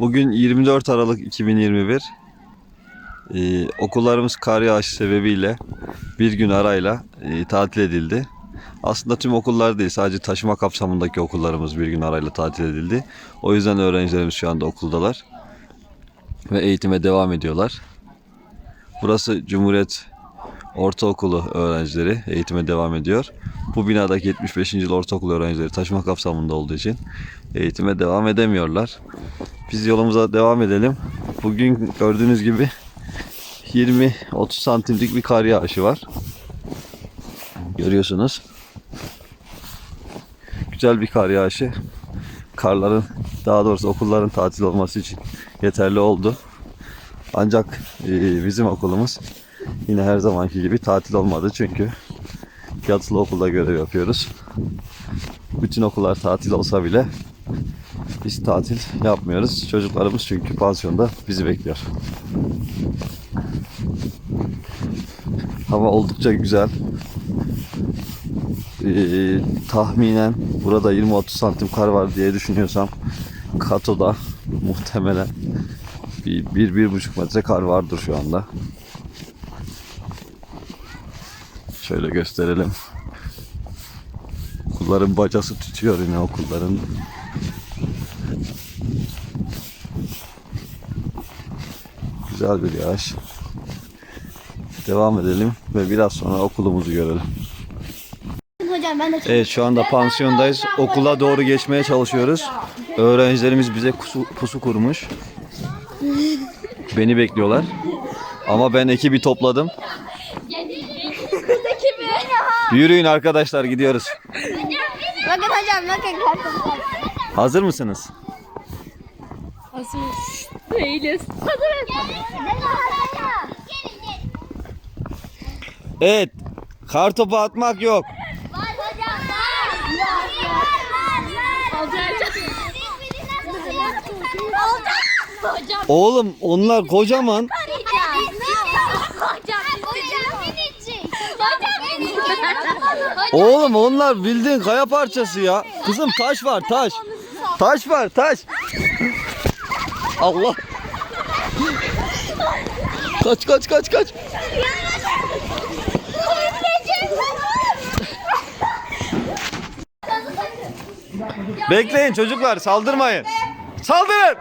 Bugün 24 Aralık 2021. Ee, okullarımız kar yağışı sebebiyle bir gün arayla e, tatil edildi. Aslında tüm okullar değil sadece taşıma kapsamındaki okullarımız bir gün arayla tatil edildi. O yüzden öğrencilerimiz şu anda okuldalar. Ve eğitime devam ediyorlar. Burası Cumhuriyet Ortaokulu öğrencileri eğitime devam ediyor. Bu binadaki 75. yıl ortaokul öğrencileri taşıma kapsamında olduğu için eğitime devam edemiyorlar. Biz yolumuza devam edelim. Bugün gördüğünüz gibi 20-30 santimlik bir kar yağışı var. Görüyorsunuz. Güzel bir kar yağışı. Karların daha doğrusu okulların tatil olması için yeterli oldu. Ancak e, bizim okulumuz yine her zamanki gibi tatil olmadı çünkü yatılı okulda görev yapıyoruz. Bütün okullar tatil olsa bile biz tatil yapmıyoruz. Çocuklarımız çünkü pansiyonda bizi bekliyor. Hava oldukça güzel. Ee, tahminen burada 20-30 santim kar var diye düşünüyorsam Kato'da muhtemelen bir, bir, bir buçuk metre kar vardır şu anda. Şöyle gösterelim. Okulların bacası tutuyor yine okulların. Güzel bir yağış. Devam edelim ve biraz sonra okulumuzu görelim. Hocam ben de Evet şu anda pansiyondayız. Okula doğru geçmeye çalışıyoruz. Öğrencilerimiz bize kusu- pusu kurmuş. Beni bekliyorlar. Ama ben ekibi topladım. Yürüyün arkadaşlar gidiyoruz. Bakın hocam bakın. Hazır mısınız? Hazır değiliz. Hazırız. Evet. Kar topu atmak yok. Oğlum onlar kocaman. Oğlum onlar bildiğin kaya parçası ya. Kızım taş var taş. Taş var taş. Allah. Kaç kaç kaç kaç. Bekleyin çocuklar saldırmayın. Saldırın.